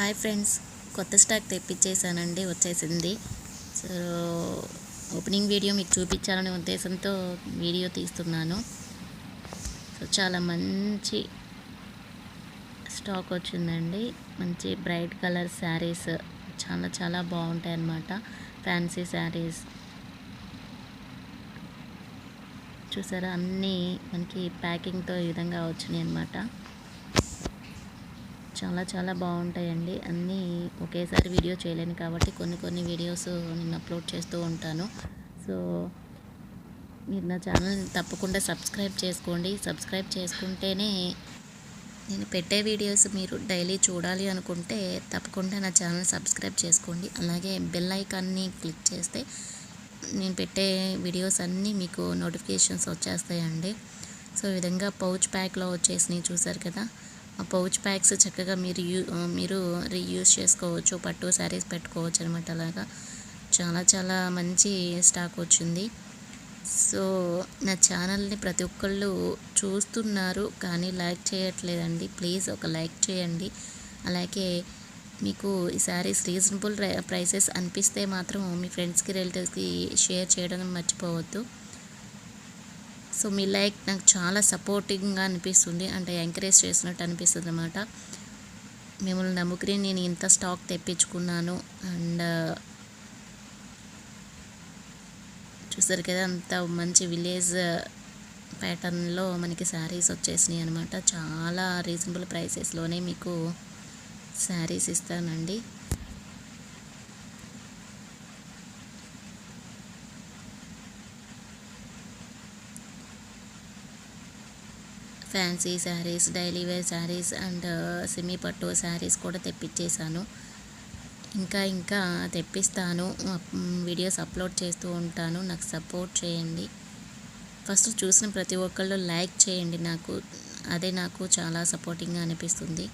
Hi friends కొత్త stock తెప్పించేసానండి వచ్చేసింది. సో ఓపెనింగ్ వీడియో మీకు చూపించాలనే ఉద్దేశంతో వీడియో తీస్తున్నాను. సో చాలా మంచి స్టాక్ వచ్చిందండి. మంచి బ్రైట్ కలర్ శారీస్ చాలా చాలా బాగుంటాయి అన్నమాట ఫ్యాన్సీ శారీస్. చూసారా అన్నీ మనకి ప్యాకింగ్తో ఈ విధంగా వచ్చినాయి అన్నమాట చాలా చాలా బాగుంటాయండి. అన్నీ ఒకేసారి వీడియో చేయలేను కాబట్టి కొన్ని కొన్ని వీడియోస్ నేను అప్లోడ్ చేస్తూ ఉంటాను. సో మీరు నా ఛానల్ తప్పకుండా సబ్స్క్రైబ్ చేసుకోండి. సబ్స్క్రైబ్ చేసుకుంటేనే నేను పెట్టే వీడియోస్ మీరు డైలీ చూడాలి అనుకుంటే తప్పకుండా నా ఛానల్ సబ్స్క్రైబ్ చేసుకోండి. అలాగే బెల్ ఐకాన్ని క్లిక్ చేస్తే నేను పెట్టే వీడియోస్ అన్నీ మీకు నోటిఫికేషన్స్ వచ్చేస్తాయండి. సో ఈ విధంగా పౌచ్ ప్యాక్లో వచ్చేసినాయి చూసారు కదా? పౌచ్ ప్యాక్స్ చక్కగా మీరు యూ మీరు రీయూజ్ చేసుకోవచ్చు పట్టు శారీస్ పెట్టుకోవచ్చు అనమాట అలాగా. చాలా చాలా మంచి స్టాక్ వచ్చింది. సో నా ఛానల్ని ప్రతి ఒక్కళ్ళు చూస్తున్నారు కానీ లైక్ చేయట్లేదండి. ప్లీజ్ ఒక లైక్ చేయండి. అలాగే మీకు ఈ శారీస్ రీజనబుల్ ప్రైసెస్ అనిపిస్తే మాత్రం మీ ఫ్రెండ్స్కి రిలేటివ్స్కి షేర్ చేయడం మర్చిపోవద్దు. సో మీ లైక్ నాకు చాలా సపోర్టింగ్గా అనిపిస్తుంది. అంటే ఎంకరేజ్ చేసినట్టు అనిపిస్తుంది అనమాట మిమ్మల్ని నమ్ముకుని నేను ఇంత స్టాక్ తెప్పించుకున్నాను. అండ్ చూసారు కదా అంత మంచి విలేజ్ ప్యాటర్న్లో మనకి శారీస్ వచ్చేసినాయి అనమాట చాలా రీజనబుల్ ప్రైసెస్లోనే మీకు శారీస్ ఇస్తానండి. Fancy sarees daily wear sarees and semi పట్టు శారీస్ కూడా తెప్పించేశాను ఇంకా ఇంకా తెప్పిస్తాను. వీడియోస్ అప్లోడ్ చేస్తూ ఉంటాను. నాకు సపోర్ట్ చేయండి. ఫస్ట్ చూసిన ప్రతి ఒక్కళ్ళు లైక్ చేయండి నాకు. అదే నాకు చాలా సపోర్టింగ్గా అనిపిస్తుంది.